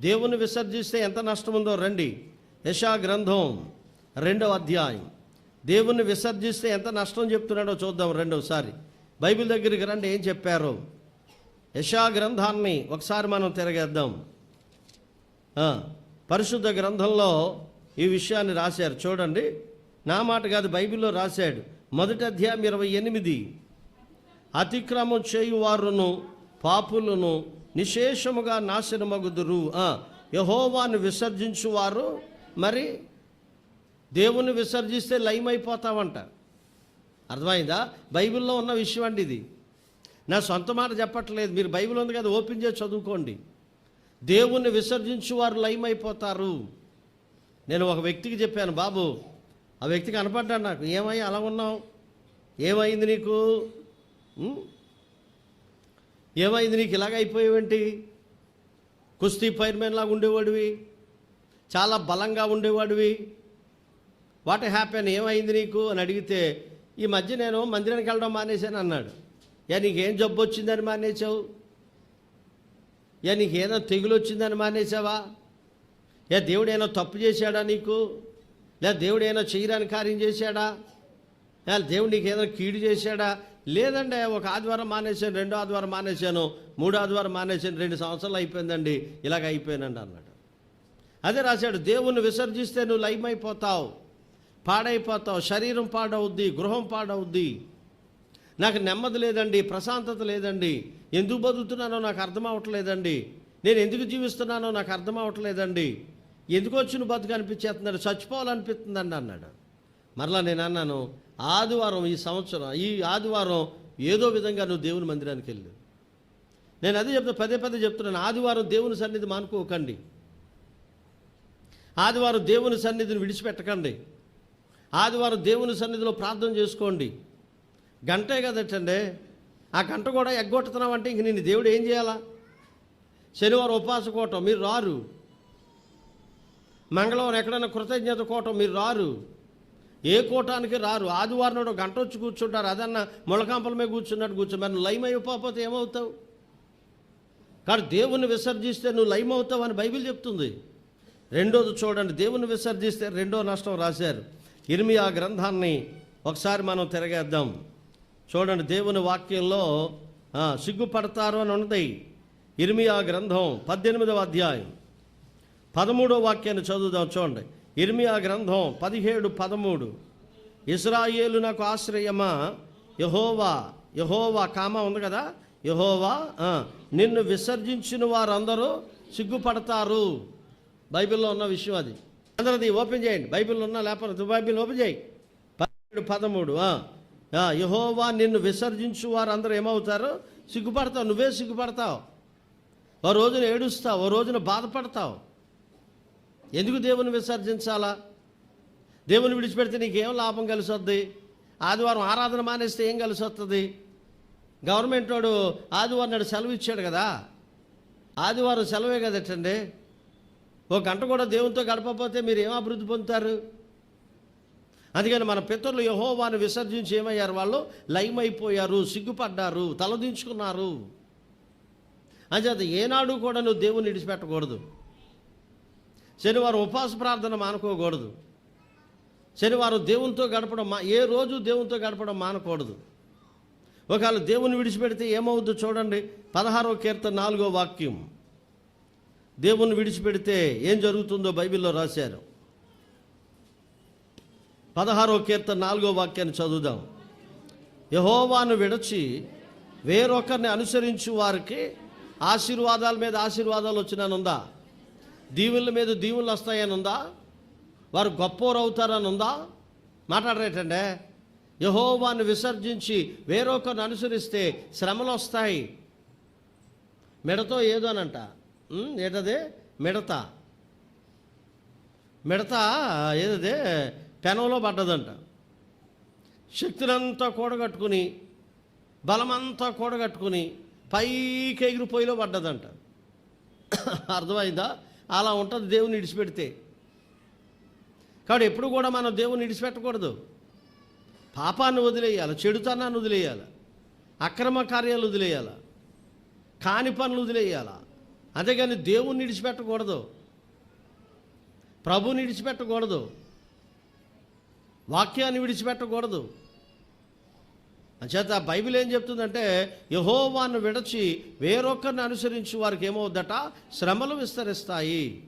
దేవుని విసర్జిస్తే ఎంత నష్టం ఉందో రండి. యశా గ్రంథం రెండవ అధ్యాయం. దేవుణ్ణి విసర్జిస్తే ఎంత నష్టం చెప్తున్నాడో చూద్దాం రెండవసారి బైబిల్ దగ్గరికి రండి ఏం చెప్పారు? యశా గ్రంథాన్ని ఒకసారి మనం తిరగేద్దాం. పరిశుద్ధ గ్రంథంలో ఈ విషయాన్ని రాశారు. చూడండి. నా మాట కాదు బైబిల్లో రాశాడు. మొదటి అధ్యాయం ఇరవై ఎనిమిది. అతిక్రమం చేయువారును పాపులను నిశేషముగా నాశనమగుదురు. యహోవాను విసర్జించువారు. మరి దేవుణ్ణి విసర్జిస్తే లయమైపోతామంట అర్థమైందా? బైబిల్లో ఉన్న విషయం అండి ఇది. నా సొంత మాట చెప్పట్లేదు. మీరు బైబిల్ ఉంది కదా ఓపెన్ చేసి చదువుకోండి. దేవుణ్ణి విసర్జించు వారు లయమైపోతారు. నేను ఒక వ్యక్తికి చెప్పాను బాబు ఆ వ్యక్తి కనపడ్డాడు నాకు. ఏమై అలా ఉన్నావు? ఏమైంది నీకు? ఏమైంది నీకు? ఇలాగ అయిపోయావేంటి? కుస్తీ ఫైర్మెన్ లాగా ఉండేవాడివి. చాలా బలంగా ఉండేవాడివి. వాట్ హ్యాపెన్ ఏమైంది నీకు? అని అడిగితే ఈ మధ్య నేను మందిరానికి వెళ్ళడం మానేశాను అన్నాడు. యా నీకేం జబ్బు వచ్చిందని మానేసావు యా నీకేదో తెగులు వచ్చిందని మానేసావా యా దేవుడు ఏమైనా తప్పు చేశాడా నీకు? లేదా దేవుడు ఏమైనా చేయరాని కార్యం చేశాడా? దేవుడు నీకు ఏదో కీడు చేశాడా? లేదండి ఒక ఆదివారం మానేశాను రెండో ఆదివారం మానేశాను మూడో ఆదివారం మానేశాను రెండు సంవత్సరాలు అయిపోయిందండి ఇలాగ అయిపోయానండి అన్నాడు. అదే రాశాడు దేవుణ్ణి విసర్జిస్తే నువ్వు లయమైపోతావు పాడైపోతావు శరీరం పాడవుద్ది గృహం పాడవుద్ది. నాకు నెమ్మది లేదండి ప్రశాంతత లేదండి ఎందుకు బతుకుతున్నానో నాకు అర్థం అవ్వట్లేదండి నేను ఎందుకు జీవిస్తున్నానో నాకు అర్థం అవ్వట్లేదండి ఎందుకు వచ్చిన బతుకు అనిపించేస్తున్నాడు చచ్చిపోవాలనిపిస్తుందండి అన్నాడు. మరలా నేను అన్నాను ఆదివారం ఈ సంవత్సరం ఈ ఆదివారం ఏదో విధంగా నువ్వు దేవుని మందిరానికి వెళ్ళు. నేను అదే చెప్తున్నా పదే పదే చెప్తున్నాను ఆదివారం దేవుని సన్నిధి మానుకోకండి. ఆదివారం దేవుని సన్నిధిని విడిచిపెట్టకండి. ఆదివారం దేవుని సన్నిధిలో ప్రార్థన చేసుకోండి. గంటే కదటండి. ఆ గంట కూడా ఎగ్గొట్టుతున్నావంటే ఇంక నేను దేవుడు ఏం చేయాలా? శనివారం ఉపవాస కోటం మీరు రారు. మంగళవారం ఎక్కడైనా కృతజ్ఞత కోటం మీరు రారు. ఏ కోటానికి రారు? ఆదివారం నాడు గంట వచ్చి కూర్చుంటారు. అదన్నా మొలకాంపల మీద కూర్చున్నట్టు కూర్చో మరి నువ్వు లైమ్ అయిపోతే ఏమవుతావు? కానీ దేవుని విసర్జిస్తే నువ్వు లైమ్ అవుతావు అని బైబిల్ చెప్తుంది. రెండోది చూడండి. దేవుని విసర్జిస్తే రెండో నష్టం రాశారు. ఇరిమి ఆ గ్రంథాన్ని ఒకసారి మనం తిరగేద్దాం. చూడండి దేవుని వాక్యంలో సిగ్గుపడతారు అని ఉన్నది ఆ గ్రంథం పద్దెనిమిదవ అధ్యాయం. పదమూడో వాక్యాన్ని చదువుదాం చూడండి. ఇర్మియా గ్రంథం పదిహేడు పదమూడు. ఇస్రాయేలు నాకు ఆశ్రయమా? యహోవా యహోవా కామ ఉంది కదా? యహోవా నిన్ను విసర్జించిన వారందరూ సిగ్గుపడతారు. బైబిల్లో ఉన్న విషయం అది. అందరిది ఓపెన్ చేయండి. బైబిల్లో ఉన్న లేకపోతే బైబిల్ ఓపెన్ చేయి. పదిహేడు పదమూడు యహోవా నిన్ను విసర్జించు వారందరూ ఏమవుతారు? సిగ్గుపడతావు. నువ్వే సిగ్గుపడతావు. ఓ రోజున ఏడుస్తావు. ఓ రోజున బాధపడతావు. ఎందుకు దేవుని విసర్జించాలా? దేవుని విడిచిపెడితే నీకేం లాభం కలిసొద్ది? ఆదివారం ఆరాధన మానేస్తే ఏం కలిసి వస్తుంది గవర్నమెంట్ వాడు ఆదివారం నాడు సెలవు ఇచ్చాడు కదా? ఆదివారం సెలవే కదటండి. ఒక గంట కూడా దేవునితో గడపకపోతే మీరు ఏం అభివృద్ధి పొందుతారు? అందుకని మన పితరులు యహోవాను విసర్జించి ఏమయ్యారు వాళ్ళు? లయమైపోయారు సిగ్గుపడ్డారు తలదించుకున్నారు. అంచేత ఏనాడు కూడా నువ్వు దేవుని విడిచిపెట్టకూడదు. శనివారం ఉపవాస ప్రార్థన మానుకోకూడదు. శనివారం దేవునితో గడపడం మా ఏ రోజు దేవునితో గడపడం మానకూడదు. ఒకవేళ దేవుని విడిచిపెడితే ఏమవుద్దో చూడండి. పదహారో కీర్తన నాలుగో వాక్యం. దేవుని విడిచిపెడితే ఏం జరుగుతుందో బైబిల్లో రాశారు. పదహారో కీర్తన నాలుగో వాక్యాన్ని చదువుదాం. యహోవాను విడచి వేరొకరిని అనుసరించు వారికి ఆశీర్వాదాల మీద ఆశీర్వాదాలు వచ్చినానుందా? దీవుల మీద దీవులు వస్తాయని ఉందా వారు గొప్పవారు అవుతారని ఉందా మాట్లాడరేటండే. యహోవాన్ని విసర్జించి వేరొకరిని అనుసరిస్తే శ్రమలు వస్తాయి మిడతో ఏదోనంట. అంట ఏంటది? మిడత. మిడత ఏదది? పెనంలో పడ్డదంట. శక్తులంతా కూడగట్టుకుని బలమంతా కూడగట్టుకుని పైకి ఎగిరి పొయ్యిలో పడ్డదంట. అర్థమైందా? అలా ఉంటుంది దేవుని విడిచిపెడితే. కాబట్టి ఎప్పుడు కూడా మనం దేవుని విడిచిపెట్టకూడదు. పాపాన్ని వదిలేయాలి చెడుతనాన్ని వదిలేయాలి అక్రమ కార్యాలు వదిలేయాలి కాని పనులు వదిలేయాల. అంతేగాని దేవుణ్ణి విడిచిపెట్టకూడదు. ప్రభుని విడిచిపెట్టకూడదు. వాక్యాన్ని విడిచిపెట్టకూడదు. అంచేత బైబిల్ ఏం చెప్తుందంటే యహోవాను విడచి వేరొకరిని అనుసరించి వారికి ఏమవుద్దట? శ్రమలు విస్తరిస్తాయి.